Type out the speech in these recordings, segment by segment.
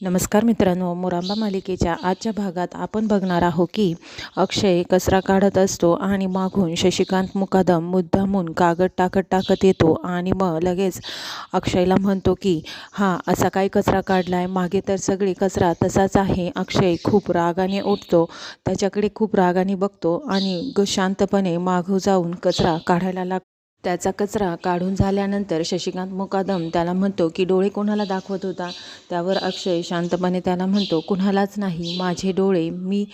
नमस्कार मित्रांनो मोरांबा मालिकेच्या आजच्या भागात आपण बघणार आहोत की अक्षय कचरा काढत असतो आणि मागून शशिकांत मुकादम मुद्दामून कागद टाकत टाकत येतो आणि मग लगेच अक्षयला म्हणतो की हा असा काय कचरा काढलाय? मागे तर सगळी कचरा तसाच आहे. अक्षय खूप रागाने उठतो त्याच्याकडे खूप रागाने बघतो आणि ग शांतपणे मागू जाऊन कचरा काढायला लागतो. त्याचा कचरा काढून झाल्यानंतर शशिकांत मुकादम त्याला म्हणतो की डोळे कोणाला दाखवत होता? त्यावर अक्षय शांतपणे त्याला म्हणतो कुणालाच नाही. माझे डोळे मी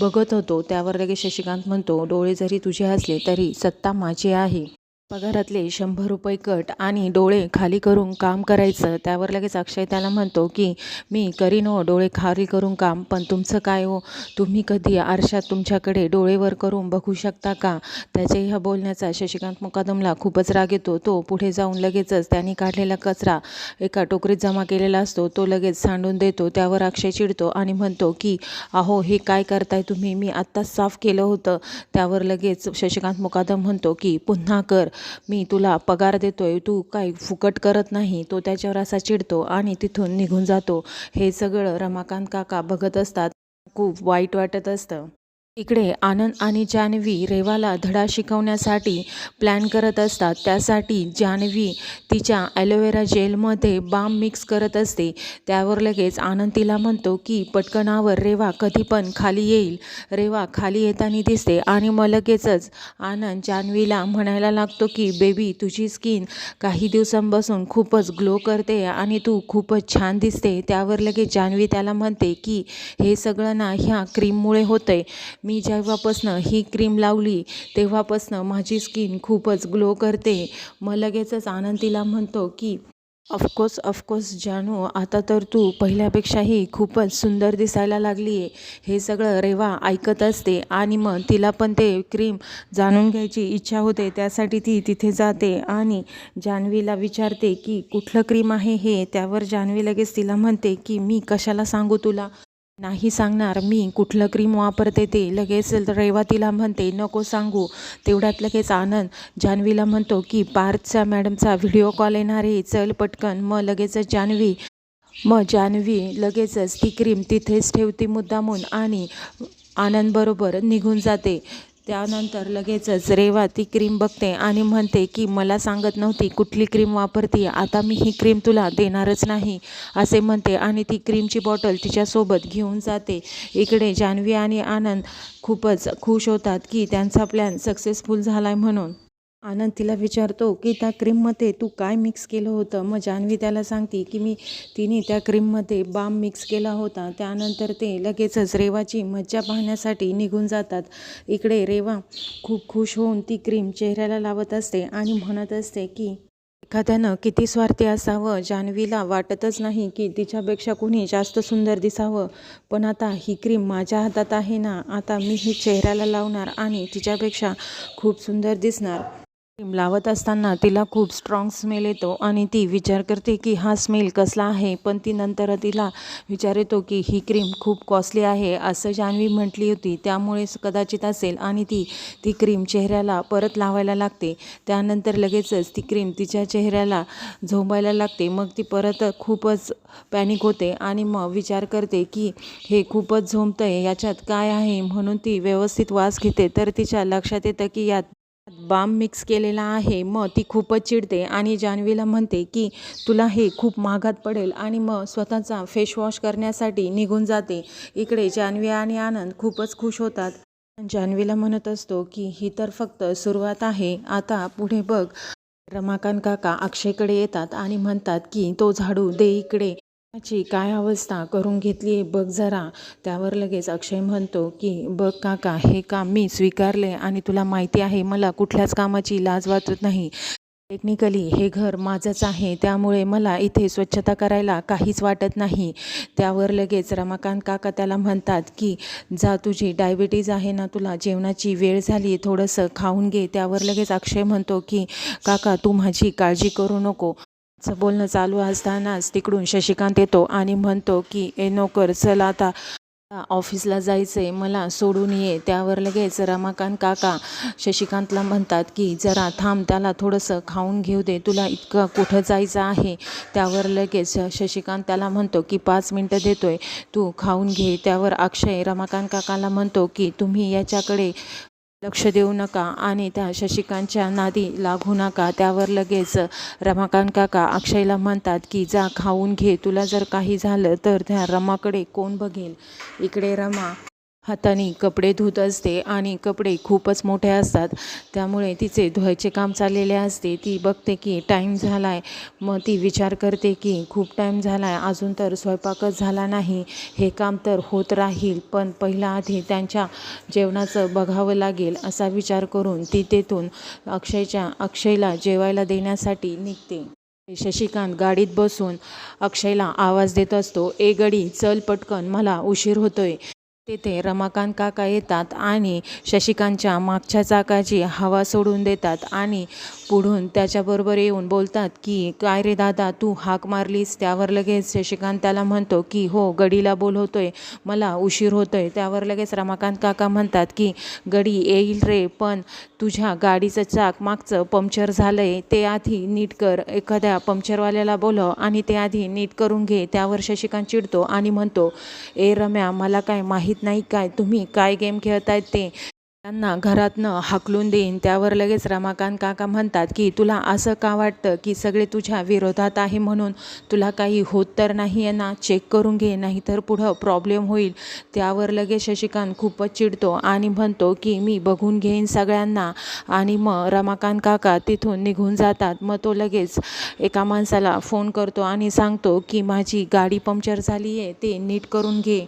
बघत होतो. त्यावर लगेच शशिकांत म्हणतो डोळे जरी तुझे असले तरी सत्ता माझी आहे. पगारातले शंभर रुपये कट आणि डोळे खाली करून काम करायचं त्यावर लगेच अक्षय त्याला म्हणतो की मी करीन हो डोळे खाली करून काम पण तुमचं काय हो? तुम्ही कधी आरशात तुमच्याकडे डोळेवर करून बघू शकता का? त्याच्या ह्या बोलण्याचा शशिकांत मुकादमला खूपच राग येतो. तो पुढे जाऊन लगेचच त्यांनी काढलेला कचरा एका टोकरीत जमा केलेला असतो. तो लगेच सांडून देतो त्यावर अक्षय चिडतो आणि म्हणतो की अहो हे काय करताय तुम्ही? मी आत्ताच साफ केलं होतं. त्यावर लगेच शशिकांत मुकादम म्हणतो की पुन्हा कर मी तुला पगार देतोय तू काय फुकट करत नाही तो त्याच्यावर असा चिडतो आणि तिथून निघून जातो. हे सगळं रमाकांत काका बघत असतात. खूप वाईट वाटत असतं. इकडे आनंद आणि जान्हवी रेवाला धडा शिकवण्यासाठी प्लॅन करत असतात. त्यासाठी जान्हवी तिच्या ॲलोवेरा जेलमध्ये बाम मिक्स करत असते. त्यावर लगेच आनंद तिला म्हणतो की पटकनावर रेवा कधी पण खाली येईल. रेवा खाली येताना दिसते आणि मग लगेचच आनंद जान्हवीला म्हणायला लागतो की बेबी तुझी स्किन काही दिवसांपासून खूपच ग्लो करते आणि तू खूपच छान दिसते. त्यावर लगेच जान्हवी त्याला म्हणते की हे सगळं ना ह्या क्रीममुळे होतंय. मी जेव्हापासनं ही क्रीम लावली तेव्हापासनं माझी स्किन खूपच ग्लो करते. मग लगेचच आनंद तिला म्हणतो की ऑफकोर्स ऑफकोर्स जानू आता तर तू पहिल्यापेक्षाही खूपच सुंदर दिसायला लागली आहे. हे सगळं रेवा ऐकत असते आणि मग तिला पण ते क्रीम जाणून घ्यायची इच्छा होते. त्यासाठी ती तिथे जाते आणि जान्हवीला विचारते की कुठलं क्रीम आहे हे? त्यावर जान्हवी लगेच तिला म्हणते की मी कशाला सांगू तुला? नाही सांगणार. मी कुठलं क्रीम वापरते ते लगेच रेवा तिला म्हणते नको सांगू. तेवढ्यात लगेच आनंद जान्हवीला म्हणतो की पार्थच्या मॅडमचा व्हिडिओ कॉल येणार आहे. चल पटकन. मग लगेचच जान्हवी मग जान्हवी लगेचच ती क्रीम तिथेच ठेवते मुद्दामून आणि आनंदबरोबर निघून जाते. त्यानंतर लगेचच रेवा ती क्रीम बघते आणि म्हणते की मला सांगत नव्हती कुठली क्रीम वापरते आता मी ही क्रीम तुला देणारच नाही असे म्हणते आणि ती क्रीमची बॉटल तिच्यासोबत घेऊन जाते. इकडे जान्हवी आणि आनंद खूपच खुश होतात की त्यांचा प्लॅन सक्सेसफुल झाला आहे म्हणून. आनंद तिला विचारतो की त्या क्रीममध्ये तू काय मिक्स केलं होतं? मग जान्हवी त्याला सांगते की मी तिने त्या क्रीममध्ये बाम मिक्स केला होता. त्यानंतर ते लगेचच रेवाची मज्जा पाहण्यासाठी निघून जातात. इकडे रेवा खूप खुश होऊन ती क्रीम चेहऱ्याला लावत असते आणि म्हणत असते की एखाद्यानं किती स्वार्थी असावं? जान्हवीला वाटतच नाही की तिच्यापेक्षा कुणी जास्त सुंदर दिसावं. पण आता ही क्रीम माझ्या हातात आहे ना. आता मी ही चेहऱ्याला लावणार आणि तिच्यापेक्षा खूप सुंदर दिसणार. लावत असताना तिला खूप स्ट्रॉंग स्मेल येतो आणि ती विचार करते की हा स्मेल कसला आहे? पण ती नंतर तिला विचार येतो की ही क्रीम खूप कॉस्टली आहे असं जान्हवी म्हटली होती. त्यामुळेच कदाचित असेल आणि ती ती क्रीम चेहऱ्याला परत लावायला लागते. त्यानंतर लगेचच ती क्रीम तिच्या चेहऱ्याला झोंबायला लागते. मग ती परत खूपच पॅनिक होते आणि मग विचार करते की हे खूपच झोंबतं आहे याच्यात काय आहे? म्हणून ती व्यवस्थित वास घेते. तर तिच्या लक्षात येतं की यात बाम मिक्स केलेला आहे. मग ती खूपच चिडते आणि जान्हवीला म्हणते की तुला हे खूप महागात पडेल. आणि मग स्वतःचा फेशवॉश करण्यासाठी निघून जाते. इकडे जान्हवी आणि आनंद खूपच खुश होतात. जान्हवीला म्हणत असतो की ही तर फक्त सुरुवात आहे. आता पुढे बघ. रमाकांत काका अक्षयकडे येतात आणि म्हणतात की तो झाडू दे इकडे. ची काय अवस्था? करून घेतली आहे बघ जरा. त्यावर लगेच अक्षय म्हणतो की बघ काका हे काम मी स्वीकारले आणि तुला माहिती आहे मला कुठल्याच कामाची लाज वाटत नाही. टेक्निकली हे घर माझंच आहे त्यामुळे मला इथे स्वच्छता करायला काहीच वाटत नाही. त्यावर लगेच रमाकांत काका त्याला म्हणतात की जा तुझी डायबिटीज आहे ना तुला जेवणाची वेळ झाली थोडंसं खाऊन घे. त्यावर लगेच अक्षय म्हणतो की काका तू माझी काळजी करू नको. चं बोलणं चालू असतानाच तिकडून शशिकांत येतो आणि म्हणतो की ए नोकर चल आता ऑफिसला जायचं आहे मला सोडून ये त्यावर लगेच रमाकांत काका शशिकांतला म्हणतात की जरा थांब त्याला थोडंसं खाऊन घेऊ दे तुला इतकं कुठं जायचं आहे? त्यावर लगेच शशिकांत त्याला म्हणतो की पाच मिनटं देतोय तू खाऊन घे. त्यावर अक्षय रमाकांत काकाला म्हणतो की तुम्ही याच्याकडे लक्ष देऊ नका आणि त्या शशिकांतच्या नादी लागू नका. त्यावर लगेच रमाकांत काका अक्षयला म्हणतात की जा खाऊन घे. तुला जर काही झालं तर त्या रमाकडे कोण बघेल? इकडे रमा. हाताने कपडे धुत असते आणि कपडे खूपच मोठे असतात. त्यामुळे तिचे धुवायचे काम चाललेले असते. ती बघते की टाईम झाला आहे मग ती विचार करते की खूप टाईम झाला आहे अजून तर स्वयंपाकच झाला नाही. हे काम तर होत राहील. पण पहिला आधी त्यांच्या जेवणाचं बघावं लागेल असा विचार करून ती तेथून अक्षयच्या अक्षयला जेवायला देण्यासाठी निघते. शशिकांत गाडीत बसून अक्षयला आवाज देत असतो ए गडी चल पटकन. मला उशीर होतोय. तेथे रमाकांत काका येतात आणि शशिकांतच्या मागच्या चाकाची हवा सोडून देतात आणि पुढून त्याच्याबरोबर येऊन बोलतात की काय रे दादा तू हाक मारलीस त्यावर लगेच? शशिकांत त्याला म्हणतो की हो गडीला बोलवतोय मला उशीर होतोय. त्यावर लगेच रमाकांत काका म्हणतात की गडी येईल रे पण तुझ्या गाडीचं चाक मागचं पंक्चर झालं आहे ते आधी नीट कर. एखाद्या पंक्चरवाल्याला बोलव आणि ते आधी नीट करून घे. त्यावर शशिकांत चिडतो आणि म्हणतो ए रम्या मला काय माहीत नाही काय तुम्ही काय गेम खेळतायत ते? त्यांना घरातनं हाकलून देईन. त्यावर लगेच रमाकांत काका म्हणतात की तुला असं का वाटतं की सगळे तुझ्या विरोधात आहे म्हणून तुला काही होत तर नाही आहे ना? चेक करून घे नाही तर पुढं प्रॉब्लेम होईल. त्यावर लगेच शशिकांत खूपच चिडतो आणि म्हणतो की मी बघून घेईन सगळ्यांना. आणि मग रमाकांत काका तिथून निघून जातात. मग तो लगेच एका माणसाला फोन करतो आणि सांगतो की माझी गाडी पंक्चर झाली आहे ते नीट करून घे.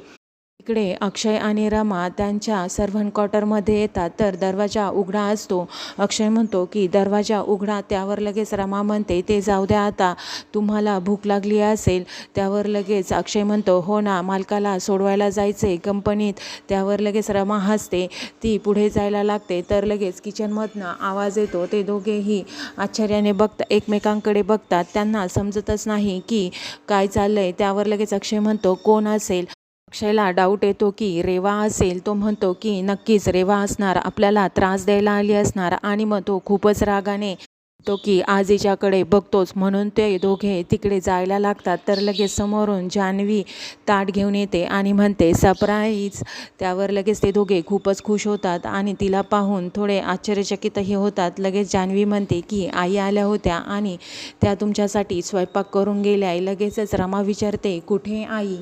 इकडे अक्षय आणि रमा त्यांच्या सर्व्हन क्वार्टरमध्ये येतात. तर दरवाजा उघडा असतो. अक्षय म्हणतो की दरवाजा उघडा त्यावर लगेच रमा म्हणते ते जाऊ द्या आता तुम्हाला भूक लागली असेल. त्यावर लगेच अक्षय म्हणतो हो ना मालकाला सोडवायला जायचे कंपनीत. त्यावर लगेच रमा हसते. ती पुढे जायला लागते. तर लगेच किचनमधनं आवाज येतो. ते दोघेही आश्चर्याने बघता एकमेकांकडे बघतात. त्यांना समजतच नाही की काय चाललं आहे त्यावर लगेच अक्षय म्हणतो कोण असेल? अक्षयला डाऊट येतो की रेवा असेल तो म्हणतो की नक्कीच रेवा असणार आपल्याला त्रास द्यायला आली असणार आणि मग तो खूपच रागाने तो की आजीच्याकडे बघतोच. म्हणून ते दोघे तिकडे जायला लागतात. तर लगेच समोरून जान्हवी ताट घेऊन येते आणि म्हणते सरप्राईज त्यावर लगेच ते दोघे खूपच खुश होतात आणि तिला पाहून थोडे आश्चर्यचकितही होतात. लगेच जान्हवी म्हणते की आई आल्या होत्या आणि त्या तुमच्यासाठी स्वयंपाक करून गेल्या. लगेचच रमा विचारते कुठे आई?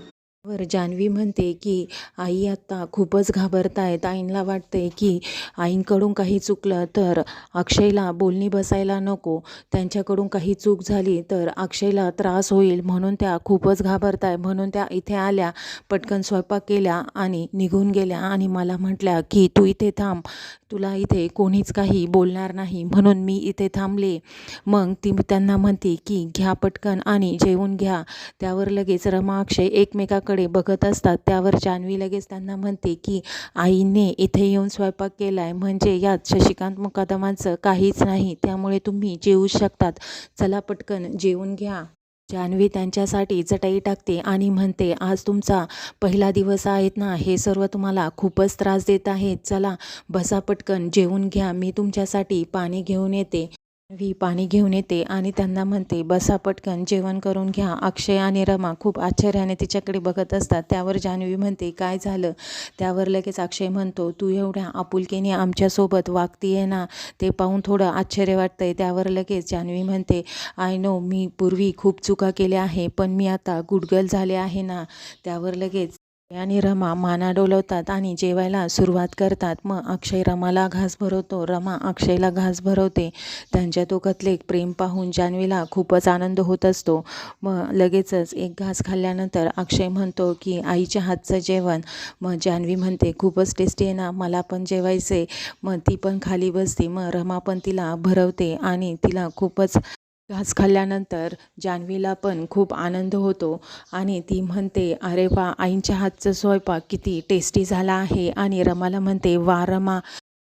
वर जान्हवी म्हणते की आई आत्ता खूपच घाबरत आहेत आईंला वाटते की आईंकडून काही चुकलं तर अक्षयला बोलणी बसायला नको. त्यांच्याकडून काही चूक झाली तर अक्षयला त्रास होईल. म्हणून त्या खूपच घाबरत आहे म्हणून त्या इथे आल्या पटकन स्वयंपाक केल्या आणि निघून गेल्या आणि मला म्हटल्या की तू इथे थांब. तुला इथे कोणीच काही बोलणार नाही. म्हणून मी इथे थांबले. मग ती त्यांना म्हणते की घ्या पटकन आणि जेवून घ्या. त्यावर लगेच रमा अक्षय एकमेकाकडे बघत असतात. त्यावर जान्हवी लगेच त्यांना म्हणते की आईने इथे येऊन स्वयंपाक केला आहे म्हणजे यात शशिकांत मुकादमांचं काहीच नाही. त्यामुळे तुम्ही जेवू शकतात. चला पटकन जेवून घ्या. जान्हवी त्यांच्यासाठी चटई टाकते आणि म्हणते आज तुमचा पहिला दिवस आहेत ना. हे सर्व तुम्हाला खूपच त्रास देत आहेत. चला बसा पटकन. जेवून घ्या. मी तुमच्यासाठी पाणी घेऊन येते. वी पाणी घेऊन येते आणि त्यांना म्हणते बसा पटकन जेवण करून घ्या. अक्षय आणि रमा खूप आश्चर्याने तिच्याकडे बघत असतात. त्यावर जान्हवी म्हणते काय झालं? त्यावर लगेच अक्षय म्हणतो तू एवढ्या आपुलकीने आमच्यासोबत वागतीये ना ते पाहून थोडं आश्चर्य वाटतंय. त्यावर लगेच जान्हवी म्हणते आय नो मी पूर्वी खूप चुका केल्या आहे पण मी आता गुडगल झाले आहे ना. त्यावर लगेच आणि रमा माना डोलवतात आणि जेवायला सुरुवात करतात. मग अक्षय रमाला घास भरवतो. रमा अक्षयला घास भरवते. त्यांच्या दोघातले प्रेम पाहून जान्हवीला खूपच आनंद होत असतो. मग लगेचच एक घास खाल्ल्यानंतर अक्षय म्हणतो की आईच्या हातचं जेवण. मग जान्हवी म्हणते खूपच टेस्टी आहे ना. मला पण जेवायचे मग ती पण खाली बसते. मग रमा पण तिला भरवते आणि तिला खूपच घास खाल्ल्यानंतर जान्हवीला पण खूप आनंद होतो आणि ती म्हणते अरे वा आईंच्या हातचा स्वयंपाक किती टेस्टी झाला आहे. आणि रमाला म्हणते वा रमा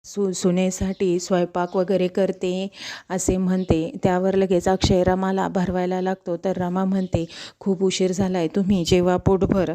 सु सुनेसाठी स्वयंपाक वगैरे करते असे म्हणते. त्यावर लगेच अक्षय रमाला भरवायला लागतो. तर रमा म्हणते खूप उशीर झाला आहे तुम्ही जेव्हा पोटभर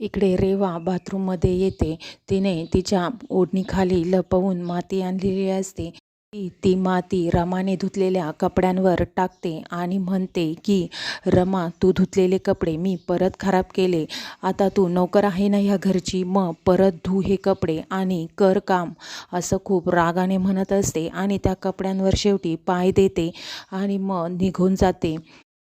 इकडे रेवा बाथरूममध्ये येते. तिने तिच्या ओढणीखाली लपवून माती आणलेली असते. ती ती माती रमाने धुतलेल्या कपड्यांवर टाकते आणि म्हणते की रमा तू धुतलेले कपडे मी परत खराब केले. आता तू नोकर आहे ना ह्या घरची? मग परत धु हे कपडे आणि कर काम. असं खूप रागाने म्हणत असते आणि त्या कपड्यांवर शेवटी पाय देते आणि मग निघून जाते.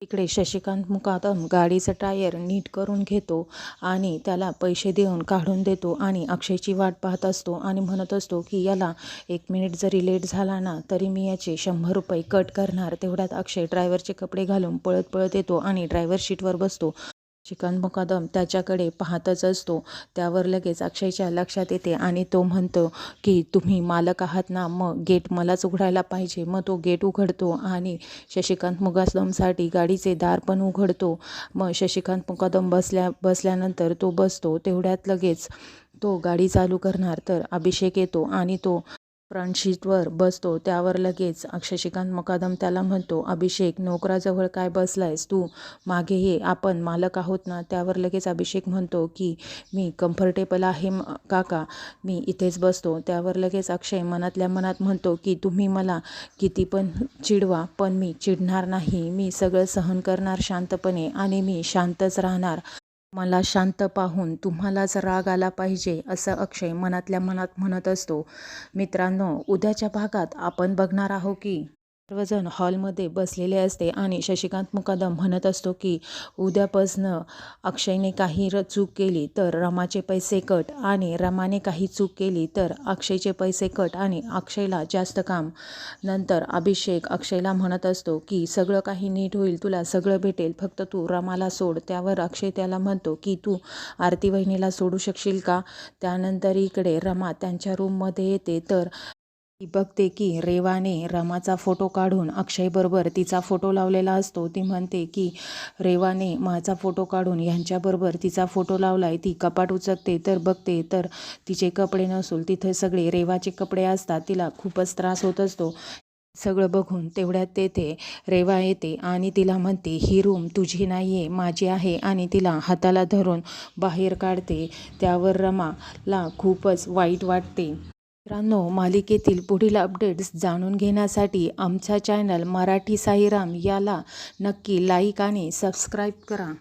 इकडे शशिकांत मुकादम गाडीचं टायर नीट करून घेतो आणि त्याला पैसे देऊन काढून देतो आणि अक्षयची वाट पाहत असतो आणि म्हणत असतो की याला एक मिनिट जरी लेट झाला ना तरी मी याचे शंभर रुपये कट करणार. तेवढ्यात अक्षय ड्रायव्हरचे कपडे घालून पळत पळत येतो आणि ड्रायव्हर शीटवर बसतो. चिकन मुकादम त्याच्याकडे पाहतच असतो. त्यावर लगेच अक्षयच्या लक्षात येते आणि तो म्हणतो की तुम्ही मालक आहात ना मग गेट मलाच उघडायला पाहिजे. मग तो गेट उघडतो आणि शशिकांत मुकादमसाठी गाडीचे दार पण उघडतो. मग शशिकांत मुकादम बसल्या बसल्यानंतर तो बसतो. तेवढ्यात लगेच तो गाडी चालू करणार. तर अभिषेक येतो आणि तो फ्रंट बसतो त्यावर लगेच अक्षशिकांत मुकादम त्याला म्हणतो अभिषेक नोकराजवळ काय बसलायस तू? मागे ये आपण मालक आहोत ना? त्यावर लगेच अभिषेक म्हणतो की मी कम्फर्टेबल आहे म- काका मी इथेच बसतो. त्यावर लगेच अक्षय मनातल्या मनात म्हणतो की तुम्ही मला किती पण चिडवा पण मी चिडणार नाही. मी सगळं सहन करणार शांतपणे आणि मी शांतच राहणार. मला शांत पाहून तुम्हालाच राग आला पाहिजे असं अक्षय मनातल्या मनात म्हणत असतो. मित्रांनो उद्याच्या भागात आपण बघणार आहो की सर्वजण हॉलमध्ये बसलेले असते आणि शशिकांत मुकादम म्हणत असतो की उद्यापासनं अक्षयने काही र चूक केली तर रमाचे पैसे कट आणि रमाने काही चूक केली तर अक्षयचे पैसे कट आणि अक्षयला जास्त काम. नंतर अभिषेक अक्षयला म्हणत असतो की सगळं काही नीट होईल तुला सगळं भेटेल फक्त तू रमाला सोड. त्यावर अक्षय त्याला म्हणतो की तू आरती वहिनीला सोडू शकशील का? त्यानंतर इकडे रमा त्यांच्या रूममध्ये येते. तर बघते की रेवाने रमाचा फोटो काढून अक्षयबरोबर तिचा फोटो लावलेला असतो. ती म्हणते की रेवाने माझा फोटो काढून ह्यांच्याबरोबर तिचा फोटो लावलाय. ती कपाट उचकते तर बघते. तर तिचे कपडे नसून तिथे सगळे रेवाचे कपडे असतात. तिला खूपच त्रास होत असतो. सगळं बघून तेवढ्यात तेथे रेवा येते आणि तिला म्हणते ही रूम तुझी नाही आहे माझी आहे. आणि तिला हाताला धरून बाहेर काढते. त्यावर रमाला खूपच वाईट वाटते. मित्रांनो मालिकेतील पुढील अपडेट्स जाणून घेण्यासाठी आमचा चॅनल मराठी साईराम याला नक्की लाईक आणि सबस्क्राईब करा.